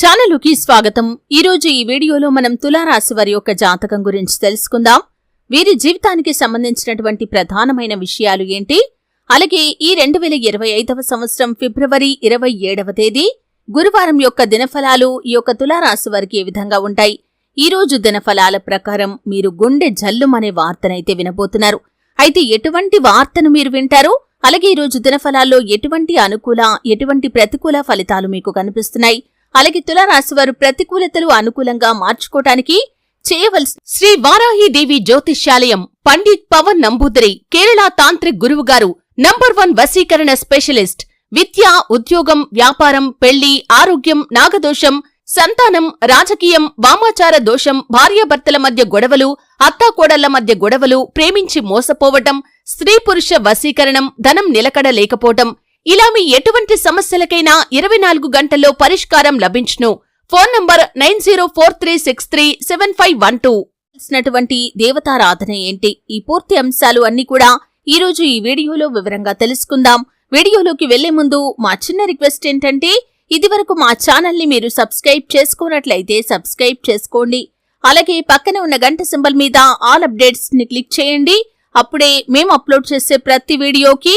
ఛానలుకి స్వాగతం. ఈరోజు ఈ వీడియోలో మనం తులారాశి వారి యొక్క జాతకం గురించి తెలుసుకుందాం. వీరి జీవితానికి సంబంధించినటువంటి ప్రధానమైన విషయాలు ఏంటి? అలాగే ఈ రెండు వేల ఇరవై ఐదవ సంవత్సరం ఫిబ్రవరి ఇరవై ఏడవ తేదీ గురువారం యొక్క దినఫలాలు ఈ యొక్క తులారాశి వారికి ఏ విధంగా ఉంటాయి? ఈ రోజు దినఫలాల ప్రకారం మీరు గుండె జల్లుమనే వార్తనైతే వినబోతున్నారు. అయితే ఎటువంటి వార్తను మీరు వింటారు? అలాగే ఈ రోజు దినఫలాల్లో ఎటువంటి అనుకూల ఎటువంటి ప్రతికూల ఫలితాలు మీకు కనిపిస్తున్నాయి? అలాగే తులారాశి వారు ప్రతికూలతలు అనుకూలంగా మార్చుకోవటానికి చేయవలసి శ్రీ వారాహి దేవి జ్యోతిష్యాలయం పండిత్ పవన్ నంబూదరి కేరళ తాంత్రిక్ గురువు గారు నంబర్ వన్ వశీకరణ స్పెషలిస్ట్ విద్య ఉద్యోగం వ్యాపారం పెళ్ళి ఆరోగ్యం నాగదోషం సంతానం రాజకీయం వామాచార దోషం భార్యాభర్తల మధ్య గొడవలు అత్తాకోడళ్ళ మధ్య గొడవలు ప్రేమించి మోసపోవటం స్త్రీ పురుష వశీకరణం ధనం నిలకడ లేకపోవటం ఇలా మీ ఎటువంటి సమస్యలకైనా ఇరవై నాలుగు గంటల్లో పరిష్కారం లభించును. Phone number nine zero four three six three seven five one two. తెలిసినటువంటి దేవతారాధన ఏంటి? ఈ పూర్తి అంశాలు అన్ని కూడా ఈ రోజు ఈ వీడియోలో వివరంగా తెలుసుకుందాం. వీడియోలోకి వెళ్ళే ముందు మా చిన్న రిక్వెస్ట్ ఏంటంటే ఇదివరకు మా ఛానల్ని మీరు సబ్స్క్రైబ్ చేసుకున్నట్లయితే సబ్స్క్రైబ్ చేసుకోండి. అలాగే పక్కన ఉన్న గంట సింబల్ మీద ఆల్ అప్డేట్స్ని క్లిక్ చేయండి. అప్పుడే మేము అప్లోడ్ చేసే ప్రతి వీడియోకి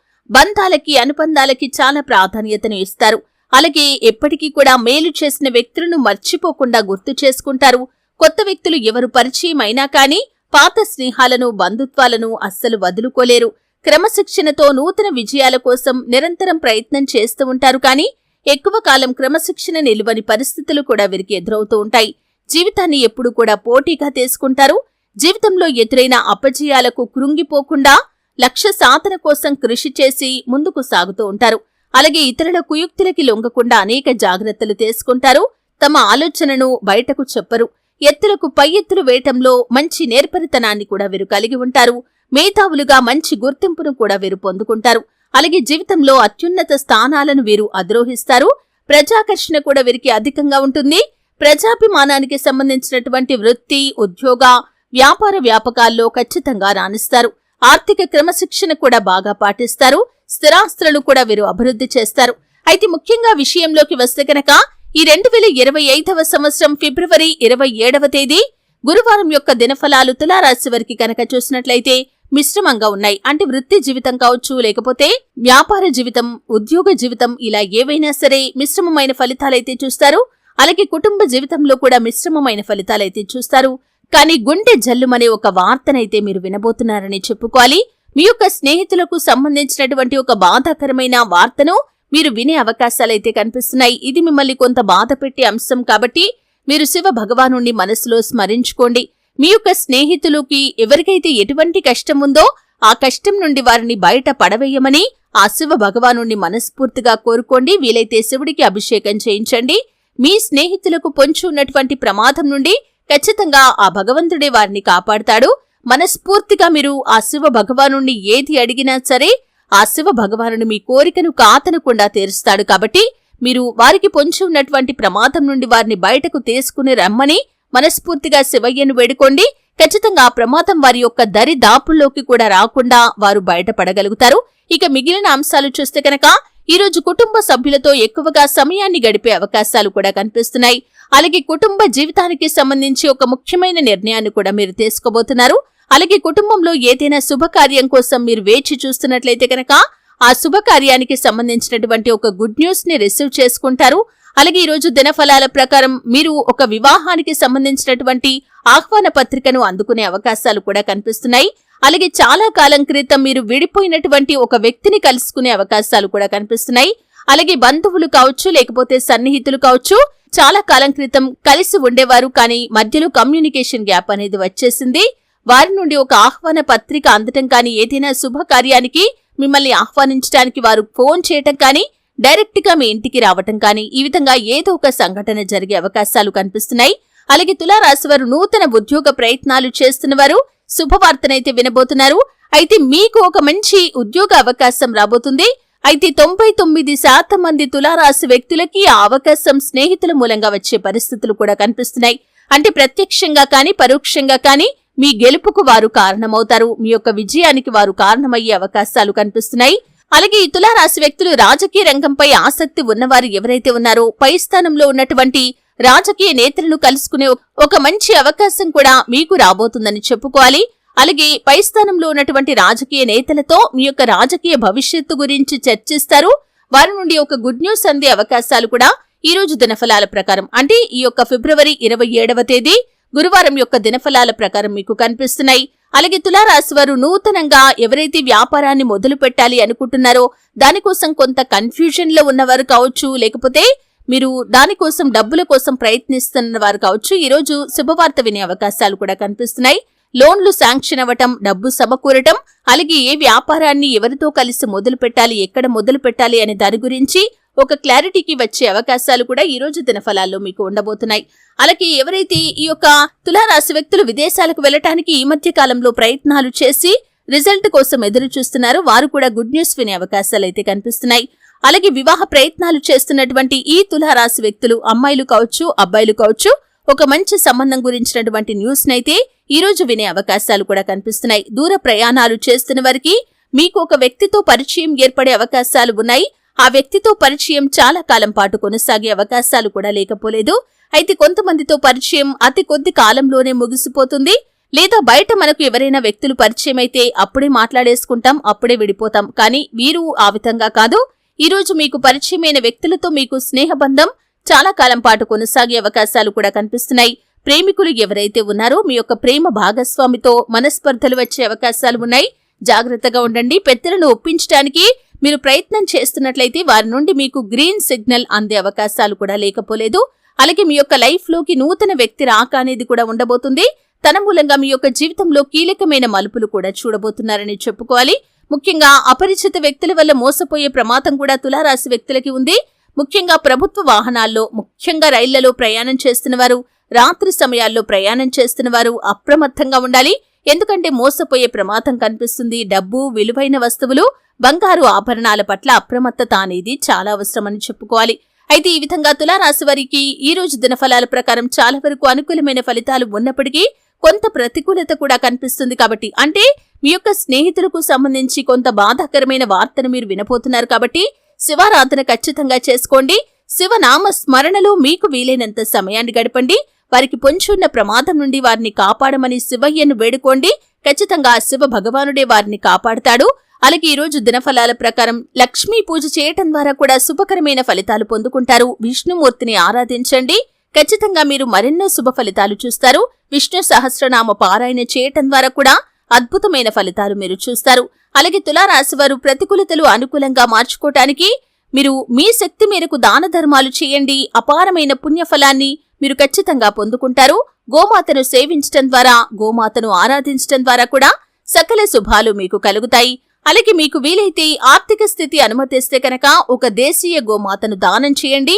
బంధాలకి అనుబంధాలకి చాలా ప్రాధాన్యతను ఇస్తారు. అలాగే ఎప్పటికీ కూడా మేలు చేసిన వ్యక్తులను మర్చిపోకుండా గుర్తు చేసుకుంటారు. కొత్త వ్యక్తులు ఎవరు పరిచయం అయినా కానీ పాత స్నేహాలను బంధుత్వాలను అస్సలు వదులుకోలేరు. క్రమశిక్షణతో నూతన విజయాల కోసం నిరంతరం ప్రయత్నం చేస్తూ ఉంటారు కానీ ఎక్కువ కాలం క్రమశిక్షణ నిలువని పరిస్థితులు కూడా వీరికి ఎదురవుతూ ఉంటాయి. జీవితాన్ని ఎప్పుడూ కూడా పోటీగా తీసుకుంటారు. జీవితంలో ఎదురైన అపజయాలకు కృంగిపోకుండా లక్ష్య సాధన కోసం కృషి చేసి ముందుకు సాగుతూ ఉంటారు. అలాగే ఇతరుల కుయుక్తులకి లొంగకుండా అనేక జాగ్రత్తలు తీసుకుంటారు. తమ ఆలోచనను బయటకు చెప్పరు. ఎత్తులకు పై ఎత్తులు వేయటంలో మంచి నేర్పరితనాన్ని కూడా వీరు కలిగి ఉంటారు. మేధావులుగా మంచి గుర్తింపును కూడా వీరు పొందుకుంటారు. అలాగే జీవితంలో అత్యున్నత స్థానాలను వీరు అధిరోహిస్తారు. ప్రజాకర్షణ కూడా వీరికి అధికంగా ఉంటుంది. ప్రజాభిమానానికి సంబంధించినటువంటి వృత్తి ఉద్యోగ వ్యాపార వ్యాపకాల్లో ఖచ్చితంగా రాణిస్తారు. ఆర్థిక క్రమశిక్షణ కూడా బాగా పాటిస్తారు. స్థిరాస్తులను కూడా వీరు అభివృద్ధి చేస్తారు. అయితే ముఖ్యంగా విషయంలోకి వస్తే కనుక ఈ రెండు వేల ఇరవై ఐదవ సంవత్సరం ఫిబ్రవరి ఇరవై ఏడవ తేదీ గురువారం యొక్క దినఫలాలు తులారాశి వారికి కనుక చూసినట్లయితే మిశ్రమంగా ఉన్నాయి. అంటే వృత్తి జీవితం కావచ్చు లేకపోతే వ్యాపార జీవితం ఉద్యోగ జీవితం ఇలా ఏవైనా సరే మిశ్రమమైన ఫలితాలైతే చూస్తారు. అలాగే కుటుంబ జీవితంలో కూడా మిశ్రమమైన ఫలితాలైతే చూస్తారు. కానీ గుండె జల్లుమనే ఒక వార్తనైతే మీరు వినబోతున్నారని చెప్పుకోవాలి. మీ యొక్క స్నేహితులకు సంబంధించినటువంటి ఒక బాధాకరమైన వార్తను మీరు వినే అవకాశాలైతే కనిపిస్తున్నాయి. ఇది మిమ్మల్ని కొంత బాధ పెట్టే అంశం కాబట్టి మీరు శివ భగవాను మనసులో స్మరించుకోండి. మీ యొక్క స్నేహితులకి ఎవరికైతే ఎటువంటి కష్టం ఉందో ఆ కష్టం నుండి వారిని బయట పడవేయమని ఆ శివ భగవాను మనస్ఫూర్తిగా కోరుకోండి. వీలైతే శివుడికి అభిషేకం చేయించండి. మీ స్నేహితులకు పొంచి ఉన్నటువంటి ప్రమాదం నుండి ఖచ్చితంగా ఆ భగవంతుడే వారిని కాపాడతాడు. మనస్ఫూర్తిగా మీరు ఆ శివ భగవాను ఏది అడిగినా సరే ఆ శివ భగవానుడు మీ కోరికను కాతనకుండా తీరుస్తాడు కాబట్టి మీరు వారికి పొంచి ఉన్నటువంటి ప్రమాదం నుండి వారిని బయటకు తీసుకుని రమ్మని మనస్ఫూర్తిగా శివయ్యను వేడుకోండి. ఖచ్చితంగా ఆ ప్రమాదం వారి యొక్క దరి దాపుల్లోకి కూడా రాకుండా వారు బయటపడగలుగుతారు. ఇక మిగిలిన అంశాలు చూస్తే కనుక ఈరోజు కుటుంబ సభ్యులతో ఎక్కువగా సమయాన్ని గడిపే అవకాశాలు కూడా కనిపిస్తున్నాయి. అలాగే కుటుంబ జీవితానికి సంబంధించి ఒక ముఖ్యమైన నిర్ణయాన్ని కూడా మీరు తీసుకోబోతున్నారు. అలాగే కుటుంబంలో ఏదైనా శుభకార్యం కోసం మీరు వేచి చూస్తున్నట్లయితే కనుక ఆ శుభకార్యానికి సంబంధించినటువంటి ఒక గుడ్ న్యూస్ని రిసీవ్ చేసుకుంటారు. అలాగే ఈరోజు దినఫలాల ప్రకారం మీరు ఒక వివాహానికి సంబంధించినటువంటి ఆహ్వాన పత్రికను అందుకునే అవకాశాలు కూడా కనిపిస్తున్నాయి. అలాగే చాలా కాలం క్రితం మీరు విడిపోయినటువంటి ఒక వ్యక్తిని కలుసుకునే అవకాశాలు కూడా కనిపిస్తున్నాయి. అలాగే బంధువులు కావచ్చు లేకపోతే సన్నిహితులు కావచ్చు చాలా కాలం క్రితం కలిసి ఉండేవారు కానీ మధ్యలో కమ్యూనికేషన్ గ్యాప్ అనేది వచ్చేసింది. వారి నుండి ఒక ఆహ్వాన పత్రిక అందటం కానీ ఏదైనా శుభకార్యానికి మిమ్మల్ని ఆహ్వానించడానికి వారు ఫోన్ చేయటం కానీ డైరెక్ట్గా మీ ఇంటికి రావటం కానీ ఈ విధంగా ఏదో ఒక సంఘటన జరిగే అవకాశాలు కనిపిస్తున్నాయి. అలాగే తులారాశి వారు నూతన ఉద్యోగ ప్రయత్నాలు చేస్తున్నవారు శుభవార్తనైతే వినబోతున్నారు. అయితే మీకు ఒక మంచి ఉద్యోగ అవకాశం రాబోతుంది. అయితే తొంభై తొమ్మిది శాతం మంది తులారాశి వ్యక్తులకి ఆ అవకాశం స్నేహితుల మూలంగా వచ్చే పరిస్థితులు కూడా కనిపిస్తున్నాయి. అంటే ప్రత్యక్షంగా కానీ పరోక్షంగా కానీ మీ గెలుపుకు వారు కారణమవుతారు. మీ యొక్క విజయానికి వారు కారణమయ్యే అవకాశాలు కనిపిస్తున్నాయి. అలాగే ఈ తులారాశి వ్యక్తులు రాజకీయ రంగంపై ఆసక్తి ఉన్నవారు ఎవరైతే ఉన్నారో పై స్థానంలో ఉన్నటువంటి రాజకీయ నేతలను కలుసుకునే ఒక మంచి అవకాశం కూడా మీకు రాబోతుందని చెప్పుకోవాలి. అలాగే పై స్థానంలో ఉన్నటువంటి రాజకీయ నేతలతో మీ యొక్క రాజకీయ భవిష్యత్తు గురించి చర్చిస్తారు. వారి నుండి ఒక గుడ్ న్యూస్ అందే అవకాశాలు కూడా ఈ రోజు దినఫలాల ప్రకారం. అంటే ఈ యొక్క ఫిబ్రవరి ఇరవై ఏడవ తేదీ గురువారం యొక్క దినఫలాల ప్రకారం మీకు కనిపిస్తున్నాయి. అలాగే తులారాశి వారు నూతనంగా ఎవరైతే వ్యాపారాన్ని మొదలు పెట్టాలి అనుకుంటున్నారో దానికోసం కొంత కన్ఫ్యూజన్లో ఉన్నవారు కావచ్చు లేకపోతే మీరు దానికోసం డబ్బుల కోసం ప్రయత్నిస్తున్న వారు కావచ్చు. ఈరోజు శుభవార్త వినే అవకాశాలు కూడా కనిపిస్తున్నాయి. లోన్లు శాంక్షన్ అవ్వటం డబ్బు సమకూరటం అలాగే ఏ వ్యాపారాన్ని ఎవరితో కలిసి మొదలు పెట్టాలి ఎక్కడ మొదలు పెట్టాలి అనే దాని గురించి ఒక క్లారిటీకి వచ్చే అవకాశాలు కూడా ఈ రోజు దినఫలాల్లో మీకు ఉండబోతున్నాయి. అలాగే ఎవరైతే ఈ యొక్క తులారాశి వ్యక్తులు విదేశాలకు వెళ్ళటానికి ఈ మధ్య కాలంలో ప్రయత్నాలు చేసి రిజల్ట్ కోసం ఎదురు చూస్తున్నారో వారు కూడా గుడ్ న్యూస్ వినే అవకాశాలు అయితే కనిపిస్తున్నాయి. అలాగే వివాహ ప్రయత్నాలు చేస్తున్నటువంటి ఈ తులారాశి వ్యక్తులు అమ్మాయిలు కావచ్చు అబ్బాయిలు కావచ్చు ఒక మంచి సంబంధం గురించినటువంటి న్యూస్ నైతే ఈ రోజు వినే అవకాశాలు కూడా కనిపిస్తున్నాయి. దూర ప్రయాణాలు చేస్తున్న వారికి మీకు ఒక వ్యక్తితో పరిచయం ఏర్పడే అవకాశాలు ఉన్నాయి. ఆ వ్యక్తితో పరిచయం చాలా కాలం పాటు కొనసాగే అవకాశాలు కూడా లేకపోలేదు. అయితే కొంతమందితో పరిచయం అతి కొద్ది కాలంలోనే ముగిసిపోతుంది. లేదా బయట మనకు ఎవరైనా వ్యక్తులు పరిచయం అయితే అప్పుడే మాట్లాడేసుకుంటాం అప్పుడే విడిపోతాం. కానీ వీరు ఆ విధంగా కాదు. ఈరోజు మీకు పరిచయమైన వ్యక్తులతో మీకు స్నేహబంధం చాలా కాలం పాటు కొనసాగే అవకాశాలు కూడా కనిపిస్తున్నాయి. ప్రేమికులు ఎవరైతే ఉన్నారో మీ యొక్క ప్రేమ భాగస్వామితో మనస్పర్ధలు వచ్చే అవకాశాలు ఉన్నాయి. జాగ్రత్తగా ఉండండి. పెద్దలను ఒప్పించడానికి మీరు ప్రయత్నం చేస్తున్నట్లయితే వారి నుండి మీకు గ్రీన్ సిగ్నల్ అందే అవకాశాలు కూడా లేకపోలేదు. అలాగే మీ యొక్క లైఫ్లోకి నూతన వ్యక్తి రాక అనేది కూడా ఉండబోతుంది. తన మూలంగా మీ యొక్క జీవితంలో కీలకమైన మలుపులు కూడా చూడబోతున్నారని చెప్పుకోవాలి. ముఖ్యంగా అపరిచిత వ్యక్తుల వల్ల మోసపోయే ప్రమాదం కూడా తులారాశి వ్యక్తులకి ఉంది. ముఖ్యంగా ప్రభుత్వ వాహనాల్లో ముఖ్యంగా రైళ్ళలో ప్రయాణం చేస్తున్న వారు రాత్రి సమయాల్లో ప్రయాణం చేస్తున్న వారు అప్రమత్తంగా ఉండాలి. ఎందుకంటే మోసపోయే ప్రమాదం కనిపిస్తుంది. డబ్బు విలువైన వస్తువులు బంగారు ఆభరణాల పట్ల అప్రమత్తత అనేది చాలా అవసరమని చెప్పుకోవాలి. అయితే ఈ విధంగా తులారాశి వారికి ఈ రోజు దినఫలాల ప్రకారం చాలా వరకు అనుకూలమైన ఫలితాలు ఉన్నప్పటికీ కొంత ప్రతికూలత కూడా కనిపిస్తుంది కాబట్టి అంటే మీ యొక్క స్నేహితులకు సంబంధించి కొంత బాధాకరమైన వార్తను మీరు వినబోతున్నారు కాబట్టి శివారాధన ఖచ్చితంగా చేసుకోండి. శివనామ స్మరణలో మీకు వీలైనంత సమయాన్ని గడపండి. వారికి పొంచున్న ప్రమాదం నుండి వారిని కాపాడమని శివయ్యను వేడుకోండి. ఖచ్చితంగా ఆ శివ భగవానుడే వారిని కాపాడుతాడు. అలాగే ఈరోజు దినఫలాల ప్రకారం లక్ష్మీ పూజ చేయటం ద్వారా కూడా శుభకరమైన ఫలితాలు పొందుకుంటారు. విష్ణుమూర్తిని ఆరాధించండి. ఖచ్చితంగా మీరు మరెన్నో శుభ ఫలితాలు చూస్తారు. విష్ణు సహస్రనామ పారాయణ చేయటం ద్వారా కూడా అద్భుతమైన ఫలితాలు మీరు చూస్తారు. అలాగే తులారాశి వారు ప్రతికూలతలు అనుకూలంగా మార్చుకోవటానికి మీరు మీ శక్తి మేరకు దాన ధర్మాలు చేయండి. అపారమైన పుణ్యఫలాన్ని మీరు ఖచ్చితంగా పొందుకుంటారు. గోమాతను సేవించటం ద్వారా గోమాతను ఆరాధించటం ద్వారా కూడా సకల శుభాలు మీకు కలుగుతాయి. అలాగే మీకు వీలైతే ఆర్థిక స్థితి అనుమతిస్తే కనుక ఒక దేశీయ గోమాతను దానం చేయండి.